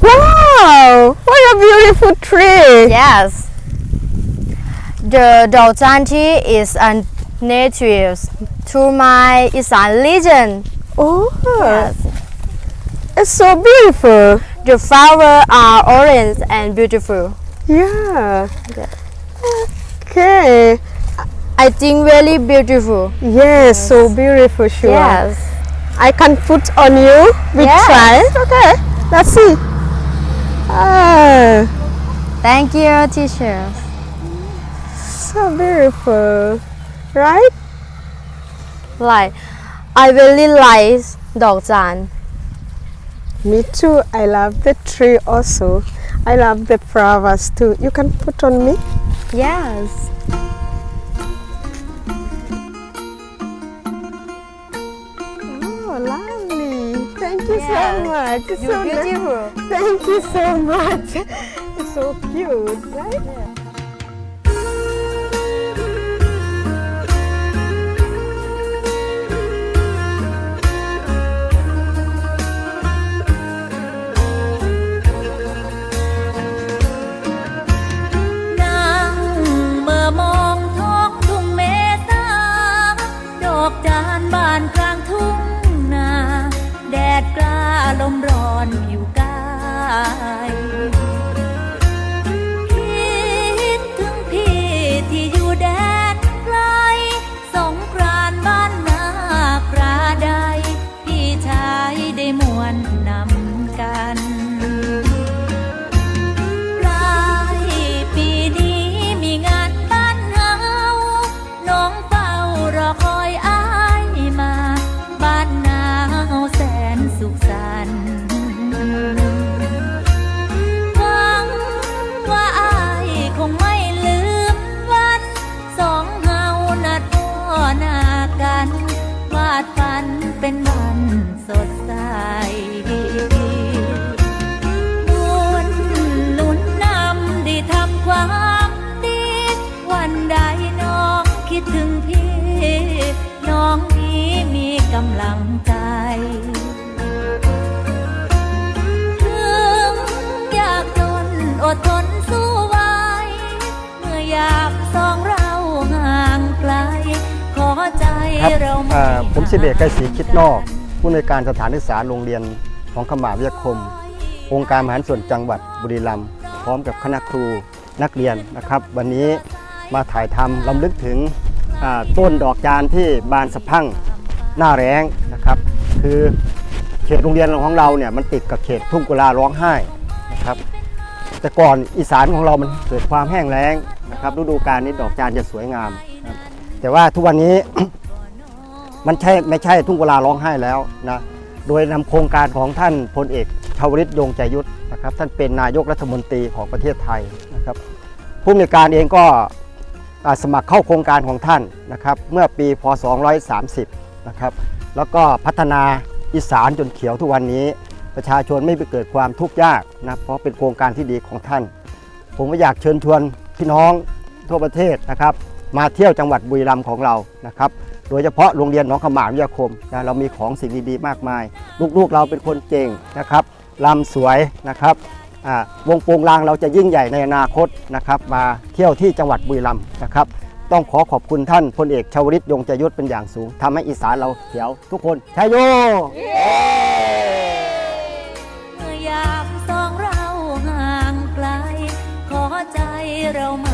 Wow! What a beautiful tree! Yes. The Dolzanti is a native to my Isan region. Oh, yes. it's so beautiful. The flowers are orange and beautiful. Yeah. yeah. Okay. I think really beautiful. Yes, yes. so beautiful, sure. Yes. I can put on you. We Yes. try. Okay. Let's see. Ah, Thank you, teacher. so beautiful, right? Like, I really like Dolzhan. Me too. I love the tree also. I love the flowers too. You can put on me. Yes. Thank you Yes. so much. It's You're so nice. beautiful. Thank you so much. It's so cute, right? ”นั่ สุขสันต์หวังว่าอายคงไม่ลืมวันสองเฮานัดพ่อหน้ากันวาดฝันเป็นวันสดใส ครับผมสิเดชไกรศรีคิดนอกผู้ในวยการสถานศึกษาโรงเรียนของขมาวิทยาคม องค์การมหารส่วนจังหวัดบุรีรัมย์พร้อมกับคณะครูนักเรียนนะครับ วันนี้มาถ่ายทำลำลึกถึงต้นดอกจานที่บานสะพั่งหน้าแรงนะครับ คือเขตโรงเรียนของเราเนี่ยมันติดกับเขตทุ่งกุลาร้องไห้นะครับ แต่ก่อนอีสานของเรามันเกิดความแห้งแล้งนะครับฤดูกาลนี้ดอกจานจะสวยงาม แต่ว่าทุกวันนี้ มันใช่ไม่ใช่ทุ่งกุลาร้องไห้แล้วนะโดยนำโครงการของท่านพลเอกชาวลิตยงใจยุทธนะครับท่านเป็นนายกรัฐมนตรีของประเทศไทยนะครับผู้อำนการเองก็สมัครเข้าโครงการของท่านนะครับเมื่อปีพศ230นะครับแล้วก็พัฒนาอีสานจนเขียวทุกวันนี้ ประชาชนไม่ไปเกิดความทุกข์ยากนะเพราะเป็นโครงการที่ดีของท่าน ผมก็อยากเชิญชวนพี่น้องทั่วประเทศนะครับมาเที่ยวจังหวัดบุรีรัมย์ของเรานะครับ โดยเฉพาะโรงเรียนหนองขมามวิทยาคมนะเรามีของสิ่งดีๆมากมาย ลูกๆเราเป็นคนเก่งนะครับลำสวยนะครับวงโปงลางเราจะยิ่งใหญ่ในอนาคตนะครับ มาเที่ยวที่จังหวัดบุรีรัมย์นะครับ ต้องขอขอบคุณท่านพลเอกชาวริตยงจยุทธเป็นอย่างสูงทำให้อีสานเราเขียวทุกคนชายโยยามสองเราห่างไกล ขอใจเรามา